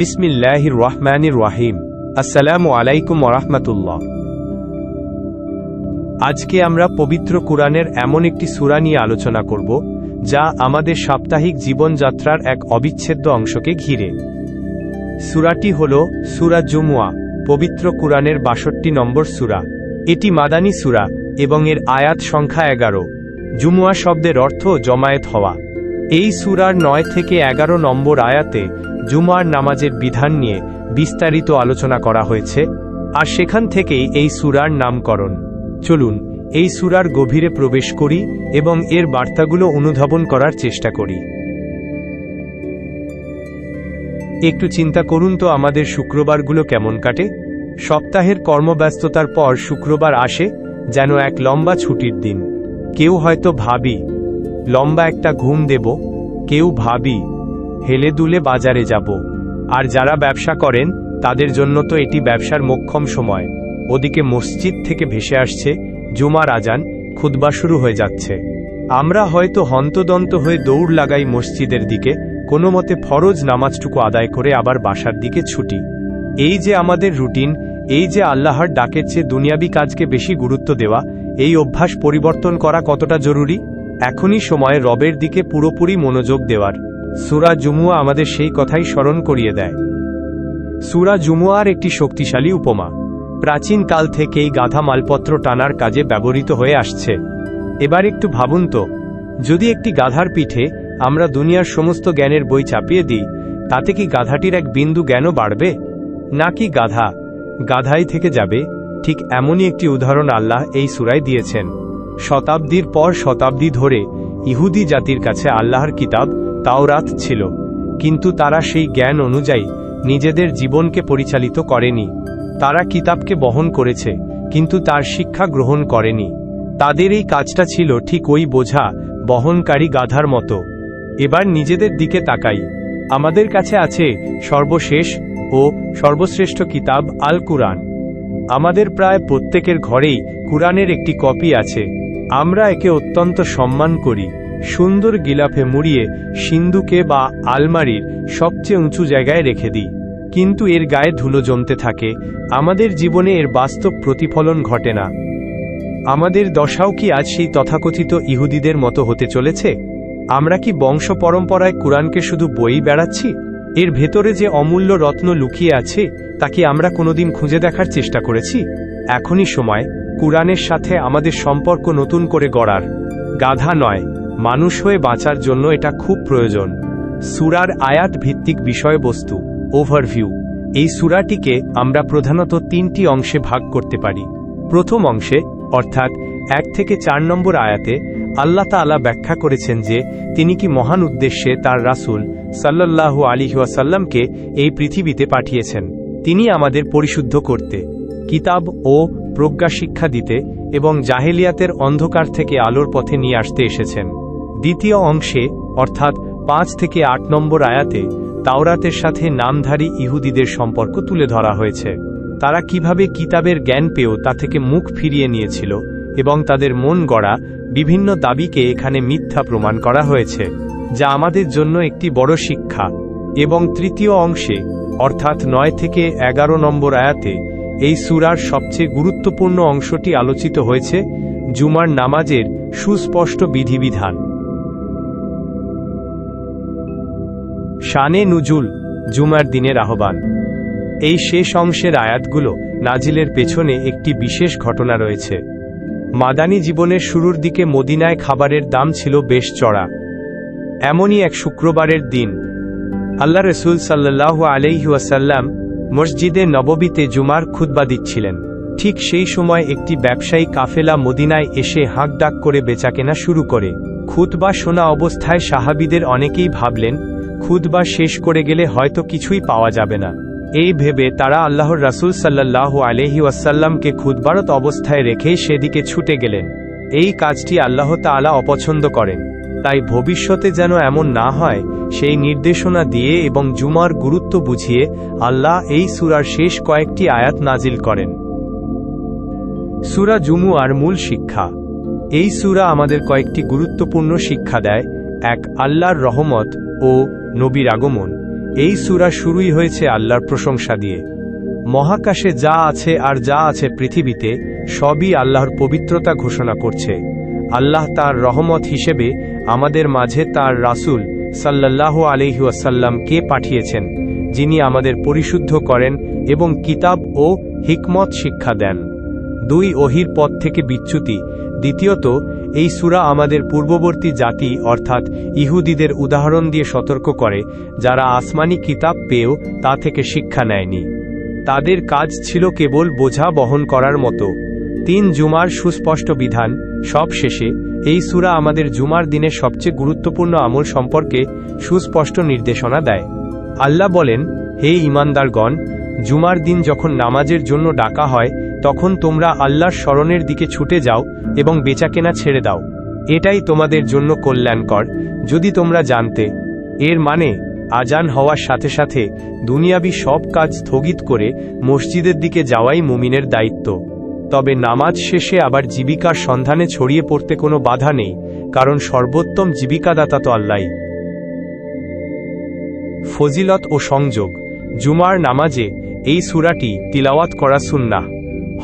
বিসমিল্লাহির রহমানির রাহিম। আসসালামু আলাইকুম ওরহমতুল্লাহ। আজকে আমরা পবিত্র কুরআনের এমন একটি সুরা নিয়ে আলোচনা করব, যা আমাদের সাপ্তাহিক জীবনযাত্রার এক অবিচ্ছেদ্য অংশকে ঘিরে। সুরাটি হল সুরা জুমুয়া, পবিত্র কুরআনের বাষট্টি নম্বর সূরা। এটি মাদানী সুরা এবং এর আয়াত সংখ্যা এগারো। জুমুয়া শব্দের অর্থ জমায়েত হওয়া। এই সূরার নয় থেকে এগারো নম্বর আয়াতে জুমার নামাজের বিধান নিয়ে বিস্তারিত আলোচনা করা হয়েছে, আর সেখান থেকেই এই সুরার নামকরণ। চলুন, এই সুরার গভীরে প্রবেশ করি এবং এর বার্তাগুলো অনুধাবন করার চেষ্টা করি। একটু চিন্তা করুন তো আমাদের শুক্রবারগুলো কেমন কাটে। সপ্তাহের কর্মব্যস্ততার পর শুক্রবার আসে যেন এক লম্বা ছুটির দিন। কেউ হয়তো ভাবি, লম্বা একটা ঘুম দেব, কেউ ভাবি হেলে দুলে বাজারে যাব। আর যারা ব্যবসা করেন, তাদের জন্য তো এটি ব্যবসার মোক্ষম সময়। ওদিকে মসজিদ থেকে ভেসে আসছে জুমার আজান খুদবা শুরু হয়ে যাচ্ছে। আমরা হয়তো হন্তদন্ত হয়ে দৌড় লাগাই মসজিদের দিকে, কোনো মতে ফরজ নামাজটুকু আদায় করে আবার বাসার দিকে ছুটি। এই যে আমাদের রুটিন, এই যে আল্লাহর ডাকের চেয়ে দুনিয়াবি কাজকে বেশি গুরুত্ব দেওয়া, এই অভ্যাস পরিবর্তন করা কতটা জরুরি? এখনই সময় রবের দিকে পুরোপুরি মনোযোগ দেওয়ার। সুরা জুমুয়া আমাদের সেই কথাই স্মরণ করিয়ে দেয়। সুরা জুমুয়ার একটি শক্তিশালী উপমা। প্রাচীন কাল থেকেই গাধা মালপত্র টানার কাজে ব্যবহৃত হয়ে আসছে। এবার একটু ভাবুন তো, যদি একটি গাধার পিঠে আমরা দুনিয়ার সমস্ত জ্ঞানের বই চাপিয়ে দিই, তাতে কি গাধাটির এক বিন্দু জ্ঞানও বাড়বে? নাকি গাধা? গাধাই থেকে যাবে, ঠিক এমনই একটি উদাহরণ আল্লাহ এই সুরায় দিয়েছেন। শতাব্দীর পর শতাব্দী ধরে ইহুদি জাতির কাছে আল্লাহর কিতাব তাওরাত ছিল, কিন্তু তারা সেই জ্ঞান অনুযায়ী নিজেদের জীবনকে পরিচালিত করেনি। তারা কিতাবকে বহন করেছে, কিন্তু তার শিক্ষা গ্রহণ করেনি। তাদের এই কাজটা ছিল ঠিক ওই বোঝা, বহনকারী গাধার মতো। এবার নিজেদের দিকে তাকাই। আমাদের কাছে আছে সর্বশেষ ও সর্বশ্রেষ্ঠ কিতাব আল কুরআন আমাদের প্রায় প্রত্যেকের ঘরেই কুরআনের একটি কপি আছে। আমরা একে অত্যন্ত সম্মান করি। সুন্দর গিলাফে মুড়িয়ে সিন্ধুকে বা আলমারির সবচেয়ে উঁচু জায়গায় রেখে দিই। কিন্তু এর গায়ে ধুলো জমতে থাকে। আমাদের জীবনে এর বাস্তব প্রতিফলন ঘটে না। আমাদের দশাও কি আজ সেই তথাকথিত ইহুদিদের মতো হতে চলেছে? আমরা কি বংশ পরম্পরায় কোরআনকে শুধু বই বেড়াচ্ছি? এর ভেতরে যে অমূল্য রত্ন লুকিয়ে আছে, তা কি আমরা কোনোদিন খুঁজে দেখার চেষ্টা করেছি? এখনই সময়। কোরআনের সাথে আমাদের সম্পর্ক নতুন করে গড়ার। গাধা নয়। মানুষ হয়ে বাঁচার জন্য এটা খুব প্রয়োজন। সুরার আয়াত ভিত্তিক বিষয়বস্তু ওভারভিউ এই সুরাটিকে আমরা প্রধানত তিনটি অংশে ভাগ করতে পারি। প্রথম অংশে, অর্থাৎ এক থেকে চার নম্বর আয়াতে, আল্লাহ তাআলা ব্যাখ্যা করেছেন যে তিনি কি মহান উদ্দেশ্যে তার রাসূল সাল্লাল্লাহু আলাইহি ওয়াসাল্লামকে এই পৃথিবীতে পাঠিয়েছেন। তিনি আমাদের পরিশুদ্ধ করতে, কিতাব ও প্রজ্ঞা শিক্ষা দিতে এবং জাহেলিয়াতের অন্ধকার থেকে আলোর পথে নিয়ে আসতে এসেছেন। দ্বিতীয় অংশে, অর্থাৎ পাঁচ থেকে আট নম্বর আয়াতে, তাওরাতের সাথে নামধারী ইহুদিদের সম্পর্ক তুলে ধরা হয়েছে। তারা কীভাবে কিতাবের জ্ঞান পেয়েও তা থেকে মুখ ফিরিয়ে নিয়েছিল এবং তাদের মন গড়া বিভিন্ন দাবিকে এখানে মিথ্যা প্রমাণ করা হয়েছে, যা আমাদের জন্য একটি বড় শিক্ষা। এবং তৃতীয় অংশে, অর্থাৎ নয় থেকে এগারো নম্বর আয়াতে, এই সুরার সবচেয়ে গুরুত্বপূর্ণ অংশটি আলোচিত হয়েছে জুমার নামাজের সুস্পষ্ট বিধিবিধান। শানে নুজুল, জুমার দিনের আহ্বান। এই শেষ অংশের আয়াতগুলো নাজিলের পেছনে একটি বিশেষ ঘটনা রয়েছে। মাদানী জীবনের শুরুর দিকে মদিনায় খাবারের দাম ছিল বেশ চড়া। এমনই এক শুক্রবারের দিন। আল্লাহ রসুল সাল্লাহ আলাইহাসাল্লাম মসজিদে নববীতে জুমার খুতবা দিচ্ছিলেন। ঠিক সেই সময় একটি ব্যবসায়ী কাফেলা মদিনায় এসে হাঁক ডাক করে বেচাকেনা শুরু করে। খুতবা শোনা অবস্থায় সাহাবিদের অনেকেই ভাবলেন খুতবা শেষ করে গেলে হয়তো কিছুই পাওয়া যাবে না। এই ভেবে তারা আল্লাহর রাসুল সাল্লাহ আলহি ওয়াসাল্লামকে খুদবারত অবস্থায় রেখেই সেদিকে ছুটে গেলেন। এই কাজটি আল্লাহ তাআলা অপছন্দ করেন। তাই ভবিষ্যতে যেন এমন না হয়, সেই নির্দেশনা দিয়ে এবং জুমার গুরুত্ব বুঝিয়ে আল্লাহ এই সুরার শেষ কয়েকটি আয়াত নাজিল করেন। সুরা জুমু আর মূল শিক্ষা। এই সুরা আমাদের কয়েকটি গুরুত্বপূর্ণ শিক্ষা দেয় এক আল্লাহর রহমত ও নবীর আগমন। এই সূরা শুরুই হয়েছে আল্লাহর প্রশংসা দিয়ে। মহাকাশে যা আছে আর যা আছে পৃথিবীতে, সবই আল্লাহর পবিত্রতা ঘোষণা করছে। আল্লাহ তার রহমত হিসেবে আমাদের মাঝে তার রাসূল সাল্লাল্লাহ আলহিউসাল্লামকে পাঠিয়েছেন, যিনি আমাদের পরিশুদ্ধ করেন এবং কিতাব ও হিকমত শিক্ষা দেন। দুই ওহির পথ থেকে বিচ্যুতি। দ্বিতীয়ত, এই সূরা আমাদের পূর্ববর্তী জাতি, অর্থাৎ ইহুদিদের উদাহরণ দিয়ে সতর্ক করে, যারা আসমানি কিতাব পেয়েও তা থেকে শিক্ষা নেয়নি। তাদের কাজ ছিল কেবল বোঝা বহন করার মতো। তিন জুমার সুস্পষ্ট বিধান, সব শেষে, এই সূরা আমাদের জুমার দিনের সবচেয়ে গুরুত্বপূর্ণ আমল সম্পর্কে সুস্পষ্ট নির্দেশনা দেয়। আল্লাহ বলেন, হে ইমানদারগণ জুমার দিন যখন নামাজের জন্য ডাকা হয় তখন তোমরা আল্লাহর স্মরণের দিকে ছুটে যাও এবং বেচাকেনা ছেড়ে দাও। এটাই তোমাদের জন্য কল্যাণকর, যদি তোমরা জানতে। এর মানে আজান হওয়ার সাথে সাথে দুনিয়াবি সব কাজ স্থগিত করে মসজিদের দিকে যাওয়াই মুমিনের দায়িত্ব। তবে নামাজ শেষে আবার জীবিকার সন্ধানে ছড়িয়ে পড়তে কোনো বাধা নেই, কারণ সর্বোত্তম জীবিকাদাতা তো আল্লাহ ফজিলত ও সংযোগ, জুমার নামাজে এই সুরাটি তিলাওয়াত করা সুন্নাহ।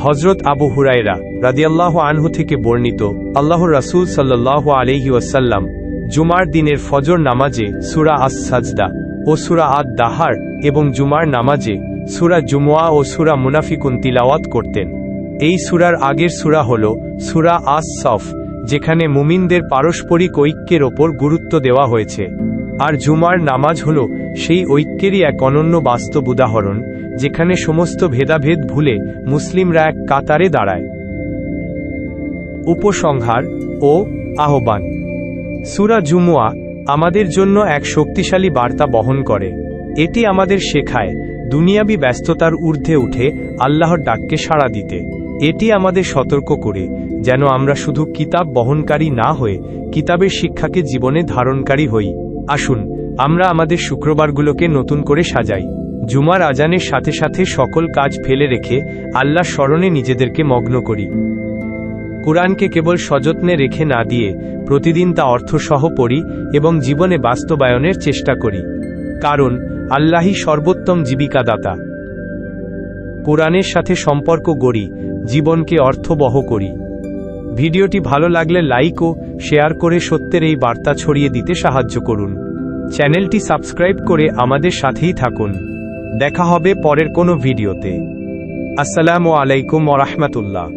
হজরত আবু হুরাইরা রাদিয়াল্লাহ আনহু থেকে বর্ণিত আল্লাহ রাসূল সাল্লাহ আলহি ওয়াসাল্লাম জুমার দিনের ফজর নামাজে সুরা আস সাজদা ও সুরা আদ দাহার এবং জুমার নামাজে সুরা জুমুয়া ও সুরা মুনাফিকুন তিলাওয়াত করতেন। এই সুরার আগের সুরা হল সুরা আস সফ যেখানে মুমিনদের পারস্পরিক ঐক্যের ওপর গুরুত্ব দেওয়া হয়েছে। আর জুমার নামাজ হল সেই ঐক্যেরই এক অনন্য বাস্তব উদাহরণ যেখানে সমস্ত ভেদাভেদ ভুলে মুসলিমরা এক কাতারে দাঁড়ায়। উপসংহার ও আহ্বান। সুরা জুমুয়া আমাদের জন্য এক শক্তিশালী বার্তা বহন করে। এটি আমাদের শেখায় দুনিয়াবি ব্যস্ততার ঊর্ধ্বে উঠে আল্লাহর ডাককে সাড়া দিতে। এটি আমাদের সতর্ক করে, যেন আমরা শুধু কিতাব বহনকারী না হয়ে কিতাবের শিক্ষাকে জীবনে ধারণকারী হই। আসুন, আমরা আমাদের শুক্রবারগুলোকে নতুন করে সাজাই। জুমার আজানের সাথে সাথে সকল কাজ ফেলে রেখে আল্লাহ স্মরণে নিজেদেরকে মগ্ন করি। কোরআনকে কেবল সযত্নে রেখে না দিয়ে প্রতিদিন তা অর্থসহ পড়ি এবং জীবনে বাস্তবায়নের চেষ্টা করি। কারণ আল্লাহই সর্বোত্তম জীবিকাদাতা। কোরআনের সাথে সম্পর্ক গড়ি, জীবনকে অর্থবহ করি। ভিডিওটি ভালো লাগলে লাইক ও শেয়ার করে সত্যের এই বার্তা ছড়িয়ে দিতে সাহায্য করুন। চ্যানেলটি সাবস্ক্রাইব করে আমাদের সাথেই থাকুন। দেখা হবে পরের কোনো ভিডিওতে। আসসালামু আলাইকুম ওরহমতুল্লাহ